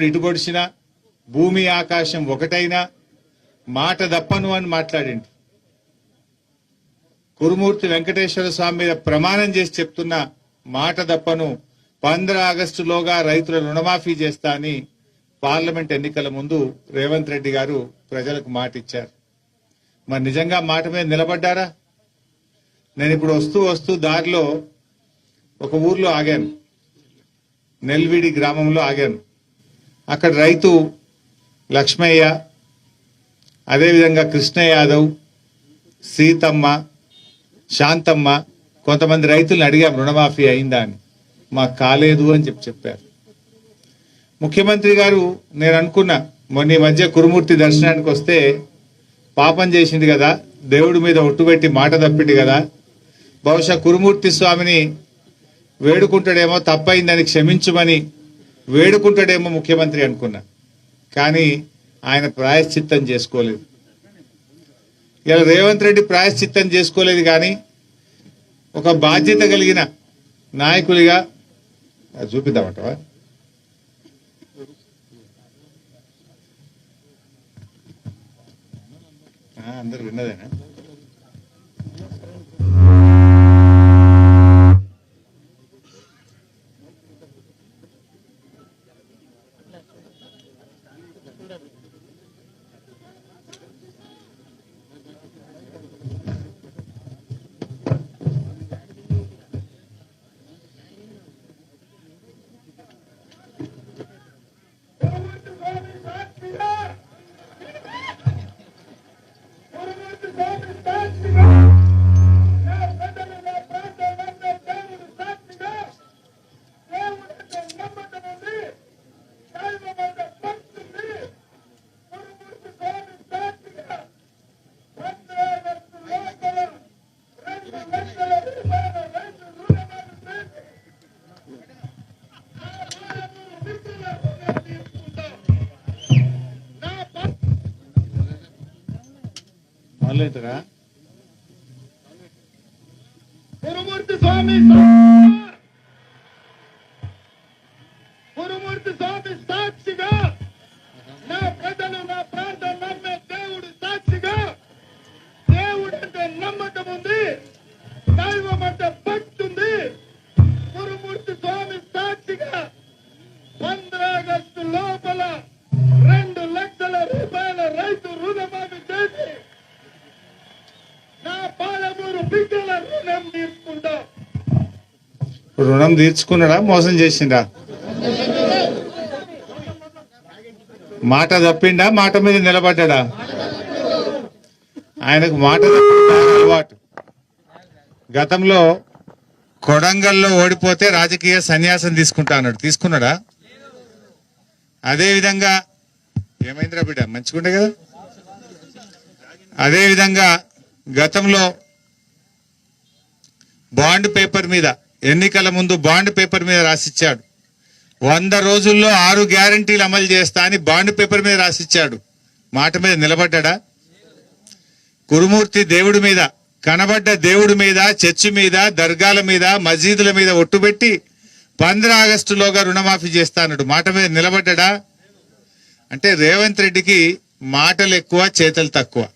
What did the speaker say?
సూర్యుడు ఇటుపొడిచినా భూమి ఆకాశం ఒకటైనా మాట దప్పను అని మాట్లాడింది కురుమూర్తి వెంకటేశ్వర స్వామి మీద ప్రమాణం చేసి చెప్తున్న మాట దప్పను పంద్ర ఆగస్టులోగా రైతుల రుణమాఫీ చేస్తా అని పార్లమెంట్ ఎన్నికల ముందు రేవంత్ రెడ్డి గారు ప్రజలకు మాట ఇచ్చారు. మరి నిజంగా మాట మీద నిలబడ్డారా? నేను ఇప్పుడు వస్తూ వస్తూ దారిలో ఒక ఊర్లో ఆగాను. నెల్విడి గ్రామంలో ఆగాను. అక్కడ రైతు లక్ష్మయ్య అదేవిధంగా కృష్ణ యాదవ్ సీతమ్మ శాంతమ్మ కొంతమంది రైతులను అడిగాం రుణమాఫీ అయిందా అని. మాకు కాలేదు అని చెప్పి చెప్పారు. ముఖ్యమంత్రి గారు నేను అనుకున్నా మొన్న ఈ మధ్య కురుమూర్తి దర్శనానికి వస్తే పాపం చేసింది కదా దేవుడి మీద ఒట్టుపెట్టి మాట తప్పింది కదా బహుశా కురుమూర్తి స్వామిని వేడుకుంటాడేమో తప్పైందని క్షమించమని వేడుకుంటాడేమో ముఖ్యమంత్రి అనుకున్నా. కానీ ఆయన ప్రాయశ్చిత్తం చేసుకోలేదు. ఇలా రేవంత్ రెడ్డి ప్రాయశ్చిత్తం చేసుకోలేదు కానీ ఒక బాధ్యత కలిగిన నాయకుడిగా అది చూపిద్దామంటవా? అందరు విన్నదేనా? మొదలెట్టరా గురుమూర్తి స్వామి గురుమూర్తి స్వామి సాక్షిగా నా ప్రజలు నా ప్రాంతం నమ్మే దేవుడు సాక్షిగా దేవుడు అంటే నమ్మకం ఉంది దైవం అంటే భక్తి రుణం రుణం తీర్చుకున్నాడా? మోసం చేసిండా? మాట తప్పిండా? మాట మీద నిలబడ్డా? ఆయనకు మాట అలవాటు. గతంలో కొడంగల్లో ఓడిపోతే రాజకీయ సన్యాసం తీసుకుంటా అన్నాడు. తీసుకున్నాడా? అదేవిధంగా ఏమైందిరా బిడ్డ? మంచిగుండే కదా? అదేవిధంగా గతంలో బాండ్ పేపర్ మీద ఎన్నికల ముందు బాండ్ పేపర్ మీద రాసిచ్చాడు. వంద రోజుల్లో ఆరు గ్యారంటీలు అమలు చేస్తా అని బాండ్ పేపర్ మీద రాసిచ్చాడు. మాట మీద నిలబడ్డా? కురుమూర్తి దేవుడి మీద కనబడ్డ దేవుడి మీద చర్చి మీద దర్గాల మీద మసీదుల మీద ఒట్టుబెట్టి పంద్ర ఆగస్టులోగా రుణమాఫీ చేస్తా అన్నాడు. మాట మీద నిలబడ్డా? అంటే రేవంత్ రెడ్డికి మాటలు ఎక్కువ చేతలు తక్కువ.